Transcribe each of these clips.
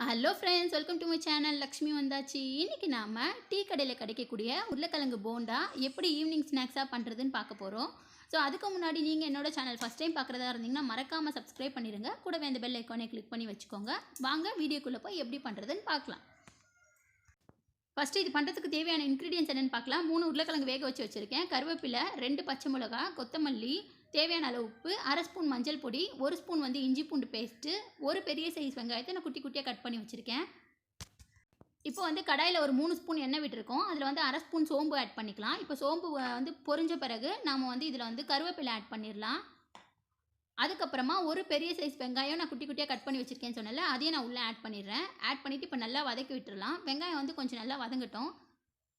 Hello friends welcome to my channel Lakshmi வந்தாச்சு இன்றைக்கி நாம் டீ கடையில் கிடைக்கக்கூடிய உருளைக்கிழங்கு போண்டா எப்படி ஈவினிங் ஸ்நாக்ஸாக பண்ணுறதுன்னு பார்க்க போகிறோம் ஸோ அதுக்கு முன்னாடி நீங்கள் என்னோட சேனல் ஃபஸ்ட் டைம் பார்க்குறதா இருந்தீங்கன்னா மறக்காமல் சப்ஸ்கிரைப் பண்ணிடுங்க கூடவே அந்த பெல் ஐக்கானே கிளிக் பண்ணி வச்சுக்கோங்க. வாங்க வீடியோக்குள்ளே போய் எப்படி பண்ணுறதுன்னு பார்க்கலாம். ஃபஸ்ட்டு இது பண்ணுறதுக்கு தேவையான இன்க்ரீடியன்ஸ் என்னென்னு பார்க்கலாம். மூணு உருளைக்கிழங்கு வேக வச்சு வச்சுருக்கேன். கருவேப்பிலை ரெண்டு பச்சை மிளகா கொத்தமல்லி தேவையான அளவு உப்பு அரை ஸ்பூன் மஞ்சள் பொடி ஒரு ஸ்பூன் வந்து இஞ்சி பூண்டு பேஸ்ட்டு ஒரு பெரிய சைஸ் வெங்காயத்தை நான் குட்டி குட்டியாக கட் பண்ணி வச்சுருக்கேன். இப்போ வந்து கடாயில் ஒரு மூணு ஸ்பூன் எண்ணெய் விட்டுருக்கோம். அதில் வந்து அரை ஸ்பூன் சோம்பு ஆட் பண்ணிக்கலாம். இப்போ சோம்பு வந்து பொரிஞ்ச பிறகு நாம் வந்து இதில் வந்து கருவேப்பிலை ஆட் பண்ணிடலாம். அதுக்கப்புறமா ஒரு பெரிய சைஸ் வெங்காயம் நான் குட்டி குட்டியாக கட் பண்ணி வச்சுருக்கேன்னு சொன்னல அதையும் நான் உள்ளே ஆட் பண்ணிடுறேன். ஆட் பண்ணிவிட்டு இப்போ நல்லா வதக்கி விட்டுடலாம் வெங்காயம் வந்து கொஞ்சம் நல்லா வதங்கட்டும்.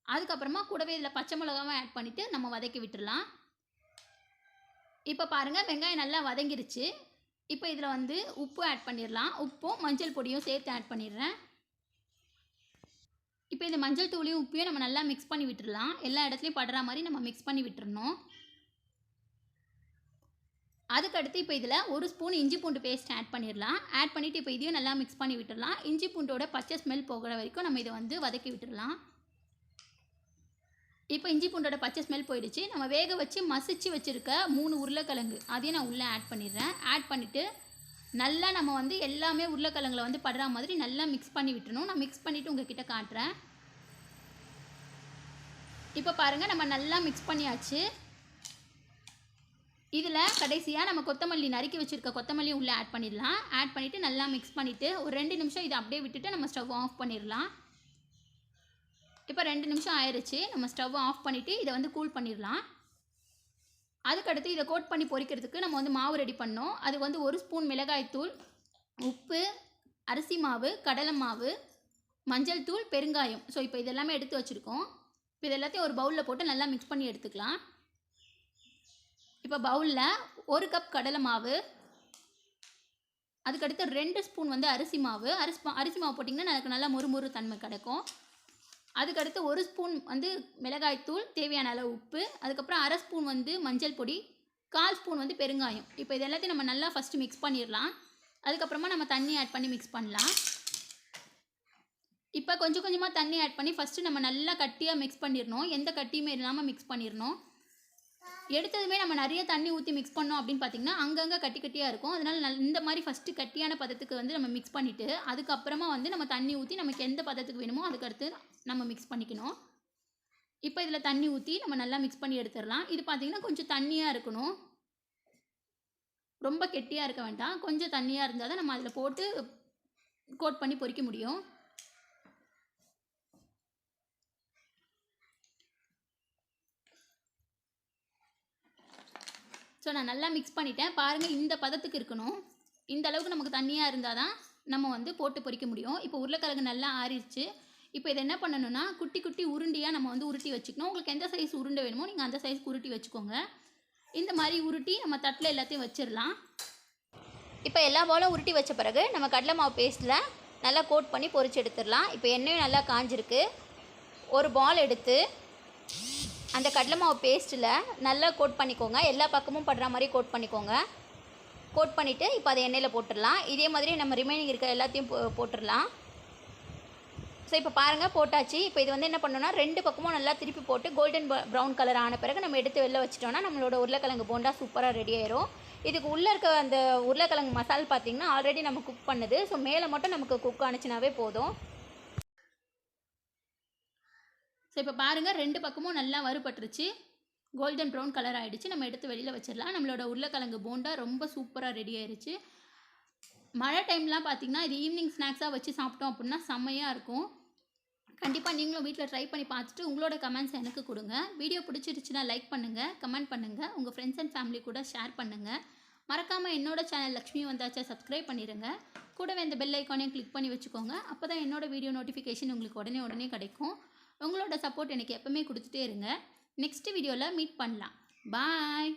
அதுக்கப்புறமா கூடவே இதில் பச்சை மிளகாவும் ஆட் பண்ணிவிட்டு நம்ம வதக்கி விட்டுடலாம் இப்போ பாருங்கள் வெங்காயம் நல்லா வதங்கிருச்சு. இப்போ இதில் வந்து உப்பு ஆட் பண்ணிடலாம். உப்பும் மஞ்சள் பொடியும் சேர்த்து ஆட் பண்ணிடுறேன். இப்போ இந்த மஞ்சள் தூளையும் உப்பையும் நம்ம நல்லா மிக்ஸ் பண்ணி விட்டுடலாம். எல்லா இடத்துலையும் படுற மாதிரி நம்ம மிக்ஸ் பண்ணி விட்டுறணும். அதுக்கடுத்து இப்போ இதில் ஒரு ஸ்பூன் இஞ்சி பூண்டு பேஸ்ட் ஆட் பண்ணிடலாம். ஆட் பண்ணிவிட்டு இப்போ இதையும் நல்லா மிக்ஸ் பண்ணி விட்டுடலாம். இஞ்சி பூண்டோட பச்சை ஸ்மெல் போகிற வரைக்கும் நம்ம இதை வந்து வதக்கி விட்டுடலாம். இப்போ இஞ்சி பூண்டோட பச்சை ஸ்மெல் போயிடுச்சு. நம்ம வேக வச்சு மசிச்சு வச்சுருக்க மூணு உருளைக்கிழங்கு அதையும் நான் உள்ளே ஆட் பண்ணிடுறேன். ஆட் பண்ணிவிட்டு நல்லா நம்ம வந்து எல்லாமே உருளைக்கிழங்குல வந்து படுற மாதிரி நல்லா மிக்ஸ் பண்ணி விட்டுணும் நான் மிக்ஸ் பண்ணிவிட்டு உங்ககிட்ட காட்டுறேன். இப்போ பாருங்கள் நம்ம நல்லா மிக்ஸ் பண்ணியாச்சு. இதில் கடைசியாக நம்ம கொத்தமல்லி நறுக்கி வச்சுருக்க கொத்தமல்லியும் உள்ளே ஆட் பண்ணிடலாம். ஆட் பண்ணிவிட்டு நல்லா மிக்ஸ் பண்ணிவிட்டு ஒரு ரெண்டு நிமிஷம் இதை அப்படியே விட்டுட்டு நம்ம ஸ்டவ் ஆஃப் பண்ணிடலாம். இப்போ ரெண்டு நிமிஷம் ஆயிடுச்சு நம்ம ஸ்டவ் ஆஃப் பண்ணிவிட்டு இதை வந்து கூல் பண்ணிடலாம். அதுக்கடுத்து இதை கோட் பண்ணி பொரிக்கிறதுக்கு நம்ம வந்து மாவு ரெடி பண்ணோம். அது வந்து ஒரு ஸ்பூன் மிளகாய்த்தூள் உப்பு அரிசி மாவு கடலை மாவு மஞ்சள் தூள் பெருங்காயம். ஸோ இப்போ இதெல்லாமே எடுத்து வச்சுருக்கோம். இப்போ இது எல்லாத்தையும் ஒரு பவுலில் போட்டு நல்லா மிக்ஸ் பண்ணி எடுத்துக்கலாம். இப்போ பவுலில் ஒரு கப் கடலை மாவு அதுக்கடுத்து ரெண்டு ஸ்பூன் வந்து அரிசி மாவு. அரிசி மா- அரிசி மாவு போட்டிங்கன்னா எனக்கு நல்லா முறுமுறு தன்மை கிடைக்கும். அதுக்கடுத்து ஒரு ஸ்பூன் வந்து மிளகாய்த்தூள் தேவையான அளவு உப்பு அதுக்கப்புறம் அரை ஸ்பூன் வந்து மஞ்சள் பொடி கால் ஸ்பூன் வந்து பெருங்காயம். இப்போ இது எல்லாத்தையும் நம்ம நல்லா ஃபஸ்ட்டு மிக்ஸ் பண்ணிடலாம். அதுக்கப்புறமா நம்ம தண்ணி ஆட் பண்ணி மிக்ஸ் பண்ணலாம். இப்போ கொஞ்சம் கொஞ்சமாக தண்ணி ஆட் பண்ணி ஃபஸ்ட்டு நம்ம நல்லா கட்டியாக மிக்ஸ் பண்ணிடணும். எந்த கட்டியுமே இல்லாமல் மிக்ஸ் பண்ணிடணும். எடுத்ததுமே நம்ம நிறைய தண்ணி ஊற்றி மிக்ஸ் பண்ணோம் அப்படின்னு பார்த்தீங்கன்னா அங்கங்கே கட்டி கட்டியாக இருக்கும். அதனால் நல் இந்த மாதிரி ஃபஸ்ட்டு கட்டியான பதத்துக்கு வந்து நம்ம மிக்ஸ் பண்ணிவிட்டு அதுக்கப்புறமா வந்து நம்ம தண்ணி ஊற்றி நமக்கு எந்த பதத்துக்கு வேணுமோ அதுக்கடுத்து நம்ம மிக்ஸ் பண்ணிக்கணும். இப்போ இதில் தண்ணி ஊற்றி நம்ம நல்லா மிக்ஸ் பண்ணி எடுத்துடலாம். இது பார்த்திங்கன்னா கொஞ்சம் தண்ணியாக இருக்கணும். ரொம்ப கெட்டியாக இருக்க வேண்டாம். கொஞ்சம் தண்ணியாக இருந்தால் தான் நம்ம அதில் போட்டு கோட் பண்ணி பொறிக்க முடியும். ஸோ நான் நல்லா மிக்ஸ் பண்ணிட்டேன். பாருங்கள் இந்த பதத்துக்கு இருக்கணும். இந்த அளவுக்கு நமக்கு தண்ணியாக இருந்தால் தான் நம்ம வந்து போட்டு பொறிக்க முடியும். இப்போ உருளைக்கிழங்கு நல்லா ஆறிடுச்சு. இப்போ இதை என்ன பண்ணணும்னா குட்டி குட்டி உருண்டியாக நம்ம வந்து உருட்டி வச்சுக்கணும். உங்களுக்கு எந்த சைஸ் உருண்டை வேணுமோ நீங்கள் அந்த சைஸ்க்கு உருட்டி வச்சுக்கோங்க. இந்த மாதிரி உருட்டி நம்ம தட்டில் எல்லாத்தையும் வச்சிடலாம். இப்போ எல்லா பாலும் உருட்டி வச்ச பிறகு நம்ம கடலை மாவு பேஸ்ட்டில் நல்லா கோட் பண்ணி பொரிச்சு எடுத்துடலாம். இப்போ எண்ணெயும் நல்லா காஞ்சிருக்கு. ஒரு பால் எடுத்து அந்த கடலை மாவு பேஸ்ட்டில் நல்லா கோட் பண்ணிக்கோங்க. எல்லா பக்கமும் படுற மாதிரி கோட் பண்ணிக்கோங்க. கோட் பண்ணிவிட்டு இப்போ அதை எண்ணெயில் போட்டுடலாம். இதே மாதிரி நம்ம ரிமைனிங் இருக்க எல்லாத்தையும் போ போட்டுடலாம். ஸோ இப்போ பாருங்கள் போட்டாச்சு. இப்போ இது வந்து என்ன பண்ணோன்னா ரெண்டு பக்கமும் நல்லா திருப்பி போட்டு கோல்டன் ப்ரௌன் கலர் ஆன பிறகு நம்ம எடுத்து வெளில வச்சிட்டோம்னா நம்மளோட உருளைக்கிழங்கு போண்டா சூப்பராக ரெடி ஆயிரும். இதுக்கு உள்ளே இருக்க அந்த உருளைக்கிழங்கு மசால் பார்த்திங்கன்னா ஆல்ரெடி நம்ம குக் பண்ணுது. ஸோ மேலே மட்டும் நமக்கு குக் ஆனிச்சுனாவே போதும் ஸோ இப்போ பாருங்கள் ரெண்டு பக்கமும் நல்லா வறுபட்டுருச்சு. கோல்டன் ப்ரௌன் கலர் ஆகிடுச்சு நம்ம எடுத்து வெளியில் வச்சிடலாம். நம்மளோட உருளைக்கிழங்கு போண்டா ரொம்ப சூப்பராக ரெடி ஆயிடுச்சு மழை டைம்லாம் பார்த்தீங்கன்னா இது ஈவினிங் ஸ்நாக்ஸாக வச்சு சாப்பிட்டோம் அப்படின்னா செம்மையாக இருக்கும். கண்டிப்பாக நீங்களும் வீட்டில் ட்ரை பண்ணி பார்த்துட்டு உங்களோட கமெண்ட்ஸ் எனக்கு கொடுங்க. வீடியோ பிடிச்சிருச்சுன்னா லைக் பண்ணுங்கள் கமெண்ட் பண்ணுங்கள் உங்கள் ஃப்ரெண்ட்ஸ் அண்ட் ஃபேமிலி கூட ஷேர் பண்ணுங்கள் மறக்காமல் என்னோட சேனல் லக்ஷ்மி வந்தாச்சா சப்ஸ்கிரைப் பண்ணிடுங்க கூடவே இந்த பெல் ஐக்கானையும் கிளிக் பண்ணி வச்சுக்கோங்க. அப்போ தான் என்னோடய வீடியோ நோட்டிஃபிகேஷன் உங்களுக்கு உடனே உடனே கிடைக்கும். உங்களோட சப்போர்ட் எனக்கு எப்பவுமே கொடுத்துட்டே இருங்க. நெக்ஸ்ட் வீடியோவில் மீட் பண்ணலாம். பாய்